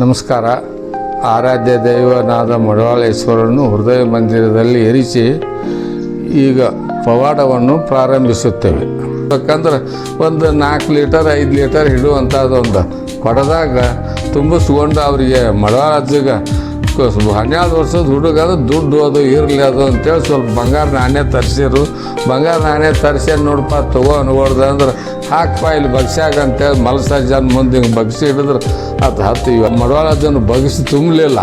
ನಮಸ್ಕಾರ. ಆರಾಧ್ಯ ದೈವನಾದ ಮಡವಾಳೇಶ್ವರನ್ನು ಹೃದಯ ಮಂದಿರದಲ್ಲಿ ಇರಿಸಿ ಈಗ ಪವಾಡವನ್ನು ಪ್ರಾರಂಭಿಸುತ್ತೇವೆ. ಯಾಕಂದ್ರೆ ಒಂದು ನಾಲ್ಕು ಲೀಟರ್, ಐದು ಲೀಟರ್ ಹಿಡುವಂಥದ್ದೊಂದು ಕೊಡದಾಗ ತುಂಬಿಸ್ಕೊಂಡು ಅವರಿಗೆ ಮಡವಾಳಜ್ಜಿಗೆ ಹನ್ನೆರಡು ವರ್ಷದ ಹುಡುಗ ಅದು ದುಡ್ಡು ಅದು ಇರಲಿ, ಅದು ಅಂತೇಳಿ ಸ್ವಲ್ಪ ಬಂಗಾರ ನಾಣ್ಯ ತರಿಸಿರು. ಬಂಗಾರ ನಾಣ್ಯ ತರಿಸಿ ನೋಡಪ್ಪ, ತಗೋ ಅನ್ಬಾರ್ದು. ಅಂದ್ರೆ. ಹಾಕಪ್ಪ ಇಲ್ಲಿ ಬಗ್ಸ್ಯಾಗ ಅಂತೇಳಿ ಜನ ಮುಂದೆ ಹಿಂಗೆ ಬಗ್ಸಿ ಹಿಡಿದ್ರೆ. ಅದು ಹತ್ತು ಇವ ಅದನ್ನು ಬಗ್ಸಿ ತುಂಬಲಿಲ್ಲ.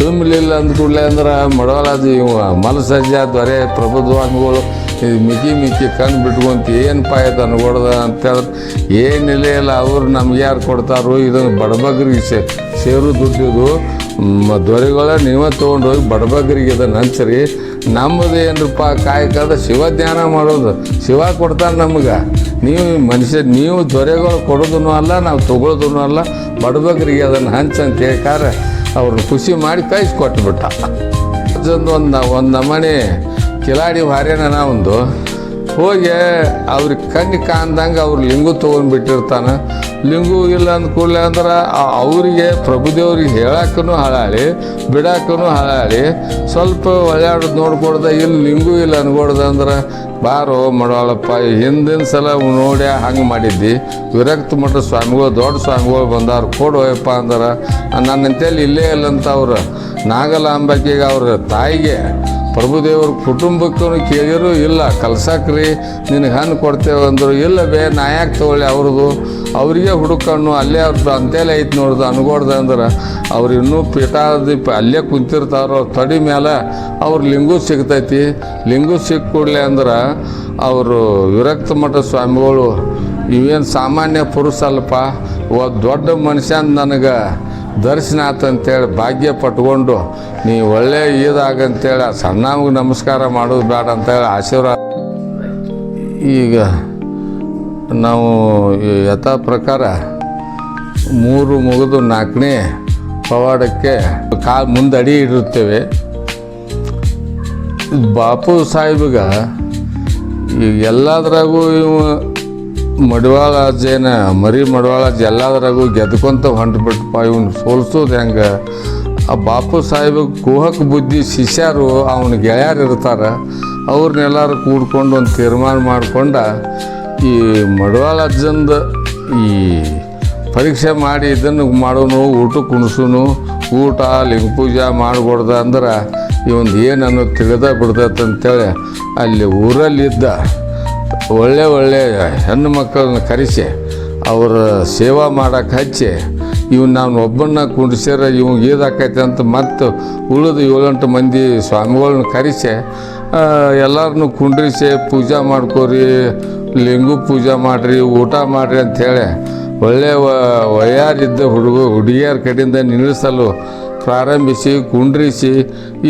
ತುಂಬಲಿಲ್ಲ ಅಂದ ಕೂಡಲೇ ಅಂದ್ರೆ ಮಡವಾಳಜ್ಜ ಇವ ಮಲಸಜ್ಜ ದೊರೆ ಪ್ರಬುದ್ಧವಾಂಗಗಳು ಇದು ಮಿಕ್ಕಿ ಮಿಕ್ಕಿ ಕಣ್ಣು ಬಿಟ್ಕೊಂತ ಏನಪ್ಪ ಇದು ಅನ್ಕೊಡ್ದ ಅಂತೇಳಿದ್ರೆ ಏನಿಲ್ಲ ಇಲ್ಲ ಅವ್ರು ನಮ್ಗೆ ಯಾರು ಕೊಡ್ತಾರೋ ಇದನ್ನು ಬಡಬಗ್ರಿಗೆ ಸೇ ಸೇರು ದುಡ್ಡಿದು ದೊರೆಗಳ ನೀವೇ ತೊಗೊಂಡೋಗಿ ಬಡಬಗ್ರಿಗೆ ಇದನ್ನು ಹಂಚ್ರಿ. ನಮ್ಮದು ಏನರಪ್ಪ ಕಾಯಕದ ಶಿವ ಧ್ಯಾನ ಮಾಡೋದು. ಶಿವ ಕೊಡ್ತಾರೆ ನಮ್ಗೆ. ನೀವು ಮನುಷ್ಯ, ನೀವು ದೊರೆಗಳು ಕೊಡೋದೂ ಅಲ್ಲ, ನಾವು ತೊಗೊಳೋದನ್ನು ಅಲ್ಲ. ಬಡಬಗ್ರಿಗೆ ಅದನ್ನು ಹಂಚ ಅಂತ ಅವ್ರನ್ನ ಖುಷಿ ಮಾಡಿ ಕಳಿಸ್ಕೊಟ್ಬಿಟ್ಟ ಒಂದು ಒಂದು ನಮನೆ ಕಿಲಾಡಿ ಹಾರ್ಯನ ಒಂದು ಹೋಗಿ ಅವ್ರಿಗೆ ಕಣ್ಣು ಕಾಣ್ದಂಗೆ ಅವ್ರು ಲಿಂಗು ತೊಗೊಂಡ್ಬಿಟ್ಟಿರ್ತಾನೆ ಲಿಂಗು ಇಲ್ಲ ಅಂದ ಕೂಡಲೇ ಅಂದ್ರೆ ಅವರಿಗೆ ಪ್ರಭುದೇವ್ರಿಗೆ ಹೇಳಕ್ಕೂ ಹಳಾಳಿ ಬಿಡಕ್ಕೂ ಹಳಾಳಿ ಸ್ವಲ್ಪ ಒಳ್ಳೆಯಾಡೋದು ನೋಡ್ಕೊಡ್ದೆ ಇಲ್ಲಿ ಲಿಂಗು ಇಲ್ಲ ಅನ್ಕೊಡ್ದೆ ಅಂದ್ರೆ, ಬಾರೋ ಮಾಡೋಳಪ್ಪ ಹಿಂದಿನ ಸಲ ನೋಡಿ ಹಂಗೆ ಮಾಡಿದ್ದಿ. ವಿರಕ್ತ ಮಠ ಸ್ವಾಮಿಗಳು, ದೊಡ್ಡ ಸ್ವಾಮಿಗಳು ಬಂದಾರು ಕೊಡೋಯಪ್ಪ ಅಂದ್ರೆ. ನನ್ನಂತೇಳಿ ಇಲ್ಲೇ ಇಲ್ಲಂತ ಅವ್ರು. ನಾಗಲಾಂಬಕಿಗೆ ಅವ್ರ ತಾಯಿಗೆ ಪ್ರಭುದೇವ್ರ ಕುಟುಂಬಕ್ಕೂ ಕೇಳಿರೂ, ಇಲ್ಲ, ಕಲ್ಸಕ್ರಿ, ನಿನಗೆ ಹಣ್ಣು ಕೊಡ್ತೇವೆ ಅಂದರು. ಇಲ್ಲ ಬೇ, ನಾ ಯಾಕೆ ತೊಗೊಳ್ಳಿ ಅವ್ರದ್ದು ಅವರಿಗೆ ಹುಡುಕಣ್ಣು, ಅಲ್ಲೇ ಅವ್ರದ್ದು ಅಂತೇಲೆ ಐತೆ ನೋಡ್ದು ಅನ್ಕೊಡ್ದು ಅಂದ್ರೆ ಅವ್ರು ಇನ್ನೂ ಪೀಠಾದೀಪ ಅಲ್ಲೇ ಕುಂತಿರ್ತಾರೋ ತಡಿ ಮೇಲೆ ಅವ್ರ ಲಿಂಗು ಸಿಗ್ತೈತಿ. ಲಿಂಗು ಸಿಕ್ಕೂಡ್ಲೆ ಕೂಡಲೇ ಅಂದ್ರೆ ಅವರು ವಿರಕ್ತ ಮಠ ಸ್ವಾಮಿಗಳು, ಇವೇನು ಸಾಮಾನ್ಯ ಪುರುಷ ಅಲ್ಪ ಒಬ್ಬ ದೊಡ್ಡ ಮನುಷ್ಯ ನನಗೆ ದರ್ಶನ ಆತಂತೇಳಿ ಭಾಗ್ಯ ಪಟ್ಕೊಂಡು ನೀ ಒಳ್ಳೆ ಇದಾಗಂತೇಳಿ ಆ ಸಣ್ಣವ್ಗೆ ನಮಸ್ಕಾರ ಮಾಡೋದು ಬೇಡ ಅಂತೇಳಿ ಆಶೀರ್ವಾದ. ಈಗ ನಾವು ಯಥಾ ಪ್ರಕಾರ ಮೂರು ಮುಗಿದು ನಾಲ್ಕನೇ ಪವಾಡಕ್ಕೆ ಕಾಲು ಮುಂದೆ ಅಡಿ ಇಡುತ್ತೇವೆ ಬಾಪು ಸಾಹೇಬಿಗ, ಈಗ ಎಲ್ಲದ್ರಾಗೂ ಇವು ಮಡಿವಾಳ ಅಜ್ಜೇನ ಮರಿ ಮಡಿವಾಳಾಜ್ ಎಲ್ಲದ್ರಾಗೂ ಗೆದ್ಕೊಂತ ಹೊಂಟ್ಬಿಟ್ಟಪ್ಪ ಇವನು ಸೋಲ್ಸೋದು ಹೆಂಗೆ? ಆ ಬಾಪು ಸಾಹೇಬ ಕುಹಕ್ ಬುದ್ಧಿ ಶಿಷ್ಯರು, ಅವನ ಗೆಳೆಯರು ಇರ್ತಾರೆ. ಅವ್ರನ್ನೆಲ್ಲರೂ ಕೂಡ್ಕೊಂಡು ಒಂದು ತೀರ್ಮಾನ ಮಾಡ್ಕೊಂಡ ಈ ಮಡವಾಳ ಅಜ್ಜಂದ ಈ ಪರೀಕ್ಷೆ ಮಾಡಿ ಇದನ್ನು ಮಾಡೋನು, ಊಟ ಕುಣಿಸೋನು, ಊಟ, ಲಿಂಗ ಪೂಜೆ ಮಾಡ್ಕೊಡ್ದ ಅಂದ್ರೆ ಇವನ್ ಏನು ಅನ್ನೋದು ತಿಳಿದ ಬಿಡ್ತೈತೆ ಅಂತೇಳಿ ಅಲ್ಲಿ ಊರಲ್ಲಿದ್ದ ಒಳ್ಳೆ ಒಳ್ಳೆ ಹೆಣ್ಣು ಮಕ್ಕಳನ್ನ ಕರೆಸಿ, ಅವರ ಸೇವಾ ಮಾಡಕ್ಕೆ ಹಚ್ಚಿ, ಇವ್ನು ನಾನು ಒಬ್ಬನ್ನ ಕುಂಡಿಸ್ಯಾರ ಇವಂಗೆ ಏದಾಕೈತೆ ಅಂತ ಮತ್ತು ಉಳಿದು ಏಳೆಂಟು ಮಂದಿ ಸ್ವಾಮಿಗಳನ್ನ ಕರೆಸಿ ಎಲ್ಲರನ್ನೂ ಕುಂಡ್ರಿಸಿ, ಪೂಜೆ ಮಾಡ್ಕೋರಿ, ಲಿಂಗು ಪೂಜೆ ಮಾಡಿರಿ, ಊಟ ಮಾಡಿರಿ ಅಂಥೇಳಿ ಒಳ್ಳೆಯ ವಯಾರಿದ್ದ ಹುಡುಗ, ಹುಡುಗಿಯರ ಕಡೆಯಿಂದ ನಿಲ್ಲಿಸಲು ಪ್ರಾರಂಭಿಸಿ, ಕುಂಡ್ರಿಸಿ,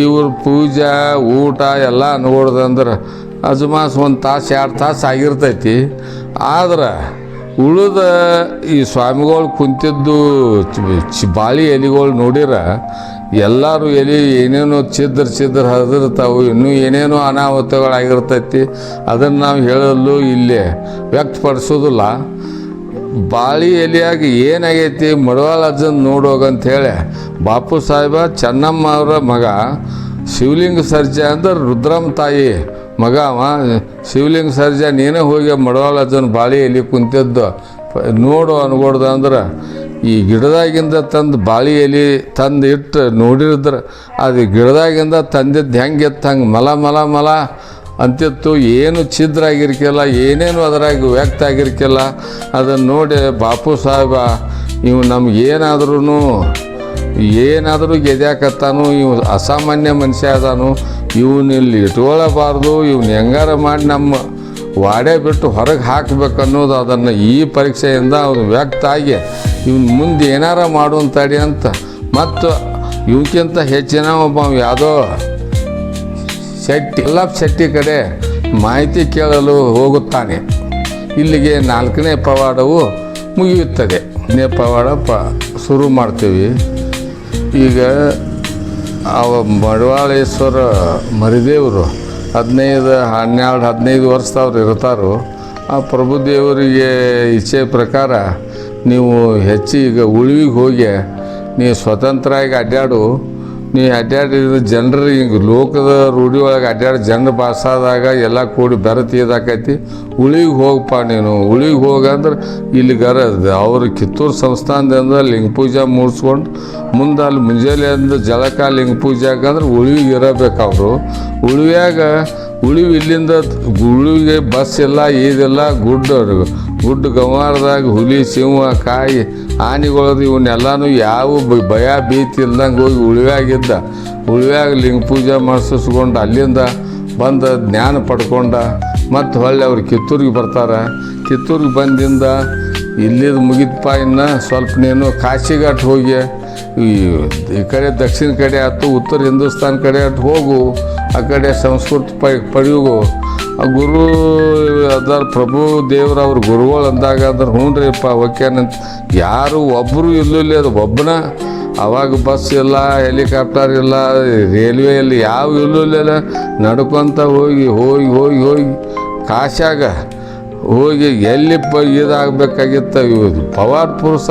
ಇವ್ರ ಪೂಜಾ, ಊಟ ಎಲ್ಲ ಅನ್ಕೊಡ್ದಂದ್ರೆ ಅಜಮಾಸ್ ಒಂದು ತಾಸು, ಎರಡು ತಾಸು ಆಗಿರ್ತೈತಿ. ಆದ್ರೆ ಉಳಿದ ಈ ಸ್ವಾಮಿಗಳು ಕುಂತಿದ್ದು ಬಾಳಿ ಎಲಿಗಳು ನೋಡಿರ ಎಲ್ಲರೂ ಎಲಿ ಏನೇನೋ ಚಿದ್ರ ಚಿದ್ರ ಹರಿದಿರ್ತಾವೆ, ಇನ್ನೂ ಏನೇನೋ ಅನಾಹುತಗಳಾಗಿರ್ತೈತಿ. ಅದನ್ನು ನಾವು ಹೇಳಲು ಇಲ್ಲೇ ವ್ಯಕ್ತಪಡಿಸೋದಿಲ್ಲ. ಬಾಳಿ ಎಲಿಯಾಗ ಏನಾಗೈತಿ, ಮಡವಾಳ ಅಜ್ಜನ್ ನೋಡೋಗಂತ ಹೇಳಿ, ಬಾಪು ಸಾಹೇಬ ಚೆನ್ನಮ್ಮ ಅವರ ಮಗ, ಶಿವಲಿಂಗ ಸರ್ಜೆ ಅಂದ್ರೆ ರುದ್ರಮ್ಮ ತಾಯಿ. ಮಗ, ಅವ, ಶಿವಲಿಂಗ ಸರ್ಜ, ನೀನೇ ಹೋಗಿ ಮಡವಾಳಜ್ಜನ ಬಾಳಿಯಲ್ಲಿ ಕುಂತಿದ್ದು? ನೋಡು ಅನ್ಕೊಡ್ದ ಅಂದ್ರೆ, ಈ ಗಿಡದಾಗಿಂದ ತಂದು ಬಾಳಿ ಎಲೆ ತಂದು ಇಟ್ಟು ನೋಡಿರಿದ್ರೆ, ಅದು ಗಿಡದಾಗಿಂದ ತಂದಿದ್ದು ಹೆಂಗೆ ಹಂಗೆ ಮಲ ಮಲ ಮಲ ಅಂತಿತ್ತು. ಏನು ಛಿದ್ರ ಆಗಿರ್ಕಿಲ್ಲ, ಏನೇನು ಅದ್ರಾಗ ವ್ಯಕ್ತ ಆಗಿರ್ಕಿಲ್ಲ, ಅದನ್ನು ನೋಡಿ ಬಾಪು ಸಾಹೇಬ, ಇವು ನಮ್ಗೇನಾದ್ರೂ ಏನಾದರೂ ಗೆದ್ಯಾಕತ್ತಾನು, ಇವು ಅಸಾಮಾನ್ಯ ಮನುಷ್ಯ ಅದಾನು ಇವನು ಇಲ್ಲಿ ಇಟ್ಕೊಳ್ಳಬಾರ್ದು ಇವ್ನು ಹೆಂಗಾರ ಮಾಡಿ ನಮ್ಮ ವಾಡೆ ಬಿಟ್ಟು ಹೊರಗೆ ಹಾಕ್ಬೇಕು ಅನ್ನೋದು ಅದನ್ನು ಈ ಪರೀಕ್ಷೆಯಿಂದ ಅವನು ವ್ಯಕ್ತ ಆಗಿ ಇವ್ನು ಮುಂದೆ ಏನಾರ ತಡಿ ಅಂತ. ಮತ್ತು ಇವಕ್ಕಿಂತ ಹೆಚ್ಚಿನ ಒಬ್ಬ ಯಾವುದೋ ಶೆಟ್ಟಿ ಎಲ್ಲ ಶೆಟ್ಟಿ ಕಡೆ ಮಾಹಿತಿ ಕೇಳಲು ಹೋಗುತ್ತಾನೆ. ಇಲ್ಲಿಗೆ ನಾಲ್ಕನೇ ಪವಾಡವು ಮುಗಿಯುತ್ತದೆ. ಪವಾಡ ಪ, ಶುರು ಮಾಡ್ತೀವಿ. ಈಗ ಅವ ಮಡವಾಳೇಶ್ವರ ಮರಿದೇವರು ಹದಿನೈದು, ಹನ್ನೆರಡು, ಹದಿನೈದು ವರ್ಷದವ್ರು ಇರ್ತಾರೋ. ಆ ಪ್ರಭುದೇವರಿಗೆ ಇಚ್ಛೆ ಪ್ರಕಾರ ನೀವು ಹೆಚ್ಚಿಗೆ ಉಳಿವಿಗೆ ಹೋಗಿ ಸ್ವತಂತ್ರ ಸ್ವತಂತ್ರವಾಗಿ ಅಡ್ಡಾಡು. ನೀ ಅಡ್ಡಾಡಿದ ಜನರು ಹಿಂಗೆ ಲೋಕದ ರೂಢಿ ಒಳಗೆ ಅಡ್ಡಾಡಿ ಜನರು ಬಾಸಾದಾಗ ಎಲ್ಲ ಕೂಡಿ ಬೆರತೀದಾಕೈತಿ ಉಳಿಗೆ ಹೋಗಪ್ಪ ನೀನು. ಉಳಿಗೆ ಹೋಗಂದ್ರೆ ಇಲ್ಲಿ ಗರ ಅವರು ಕಿತ್ತೂರು ಸಂಸ್ಥಾನದಿಂದ ಲಿಂಗ ಪೂಜೆ ಮೂಡಿಸ್ಕೊಂಡು ಮುಂದೆ ಅಲ್ಲಿ ಮುಂಜಾನೆಯಿಂದ ಜಲಕ ಲಿಂಗ ಪೂಜೆ ಹಾಕಂದ್ರೆ ಉಳಿವಿಗೆ ಇರಬೇಕು ಅವರು. ಉಳಿವ್ಯಾಗ ಉಳಿವು ಇಲ್ಲಿಂದ ಉಳಿವಿಗೆ ಬಸ್ ಇಲ್ಲ ಇದಿಲ್ಲ ಗುಡ್ಡ ಗುಡ್ಡ ಗಂವಾರದಾಗ ಹುಲಿ, ಸಿಂಹ, ಕಾಯಿ, ಆನೆಗಳದು ಇವನ್ನೆಲ್ಲನೂ ಯಾವ ಭಯ, ಭೀತಿ ಇಲ್ದಂಗೆ ಹೋಗಿ ಉಳಿವ್ಯಾಗಿದ್ದ ಉಳಿವ್ಯಾಗ ಲಿಂಗ ಪೂಜೆ ಮಾಡಿಸ್ಕೊಂಡು ಅಲ್ಲಿಂದ ಬಂದ ಜ್ಞಾನ ಪಡ್ಕೊಂಡ. ಮತ್ತು ಹೊಳ್ಳಿ ಅವ್ರು ಕಿತ್ತೂರಿಗೆ ಬರ್ತಾರೆ. ಕಿತ್ತೂರಿಗೆ ಬಂದಿಂದ ಇಲ್ಲಿ ಮುಗಿದಪ್ಪ ಇನ್ನು ಸ್ವಲ್ಪ ನೀನು ಕಾಶಿಘಾಟ್ ಹೋಗಿ. ಈ ಕಡೆ ದಕ್ಷಿಣ ಕಡೆ ಆಯ್ತು, ಉತ್ತರ ಹಿಂದೂಸ್ತಾನ್ ಕಡೆ ಆಯ್ತು ಹೋಗು. ಆ ಕಡೆ ಸಂಸ್ಕೃತಿ ಪ ಪಡೆಯುಗು. ಗುರು ಅದಾರ ಪ್ರಭು ದೇವ್ರ ಅವ್ರ ಗುರುಗಳು ಅಂದಾಗ ಅಂದ್ರೆ ಹ್ಞೂ ರೀಪ್ಪ ಓಕೆನಂತ ಯಾರು ಒಬ್ಬರು ಇಲ್ಲ ಅದು ಒಬ್ಬನ ಅವಾಗ ಬಸ್ ಇಲ್ಲ, ಹೆಲಿಕಾಪ್ಟರ್ ಇಲ್ಲ ರೈಲ್ವೆ ಇಲ್ಲ, ಯಾವ ಇಲ್ಲ ನಡ್ಕೊತ ಹೋಗಿ ಹೋಗಿ ಹೋಗಿ ಹೋಗಿ ಕಾಶಾಗ ಹೋಗಿ ಎಲ್ಲಿ ಪ ಇದಾಗಬೇಕಾಗಿತ್ತು ಇವ್ರು ಪವಾರ್ ಪುರುಷ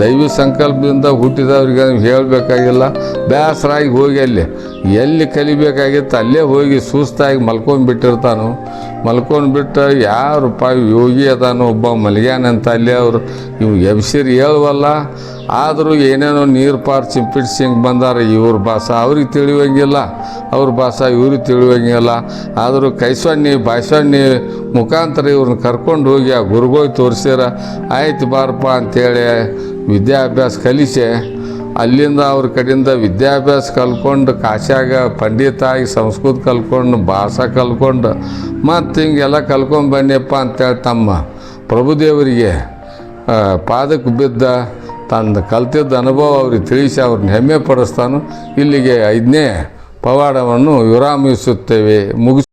ದೈವಿ ಸಂಕಲ್ಪದಿಂದ ಹುಟ್ಟಿದವ್ರಿಗೆ ಹೇಳಬೇಕಾಗಿಲ್ಲ. ಬೇಸರಾಗಿ ಹೋಗಿ ಅಲ್ಲಿ. ಎಲ್ಲಿ ಕಲಿಬೇಕಾಗಿತ್ತು ಅಲ್ಲೇ ಹೋಗಿ ಸುಸ್ತಾಗಿ ಬಿಟ್ಟು ಯಾರು ಯಾರಪ್ಪ ಯೋಗಿ ಅದಾನು, ಒಬ್ಬ ಮಲ್ಗ್ಯಾನಂತ ಅಲ್ಲೇ ಅವರು. ಇವು ಎಬ್ಸಿರಿ ಹೇಳುವಲ್ಲ, ಆದರೂ ಏನೇನೋ ನೀರು ಪಾರು ಚಿಂಪಿಟ್ಟು ಹಿಂಗೆ ಬಂದಾರ ಇವ್ರ ಭಾಷ. ಅವ್ರಿಗೆ ತಿಳಿಯೋಂಗಿಲ್ಲ ಅವ್ರ ಭಾಷ ಇವ್ರಿಗೆ ತಿಳಿಯೋಂಗಿಲ್ಲ ಆದರೂ ಕೈಸಣ್ಣಿ, ಬಾಯ್ಸಣ್ಣಿ ಮುಖಾಂತರ ಇವ್ರನ್ನ ಕರ್ಕೊಂಡು ಹೋಗಿ ಆ ಗುರುಗೋಗಿ ತೋರಿಸ್ಯಾರ ಆಯ್ತು ಬಾರಪ್ಪ ಅಂತೇಳಿ ವಿದ್ಯಾಭ್ಯಾಸ ಕಲಿಸೆ. ಅಲ್ಲಿಂದ ಅವ್ರ ಕಡೆಯಿಂದ ವಿದ್ಯಾಭ್ಯಾಸ ಕಲ್ಕೊಂಡು ಕಾಶ್ಯಾಗ ಪಂಡಿತ ಆಗಿ ಸಂಸ್ಕೃತ ಕಲ್ಕೊಂಡು, ಭಾಷಾ ಕಲ್ಕೊಂಡು, ಮತ್ತು ಹಿಂಗೆಲ್ಲ ಕಲ್ಕೊಂಡು ಬನ್ನಿಯಪ್ಪ ಅಂತೇಳಿ ತಮ್ಮ ಪ್ರಭುದೇವರಿಗೆ ಪಾದಕ್ಕೆ ಬಿದ್ದ ತಂದು ಕಲ್ತಿದ್ದ ಅನುಭವ ಅವ್ರಿಗೆ ತಿಳಿಸಿ ಅವ್ರನ್ನ ಹೆಮ್ಮೆ ಪಡಿಸ್ತಾನು ಇಲ್ಲಿಗೆ ಐದನೇ ಪವಾಡವನ್ನು ವಿರಾಮಿಸುತ್ತೇವೆ. ಮುಗಿಸ್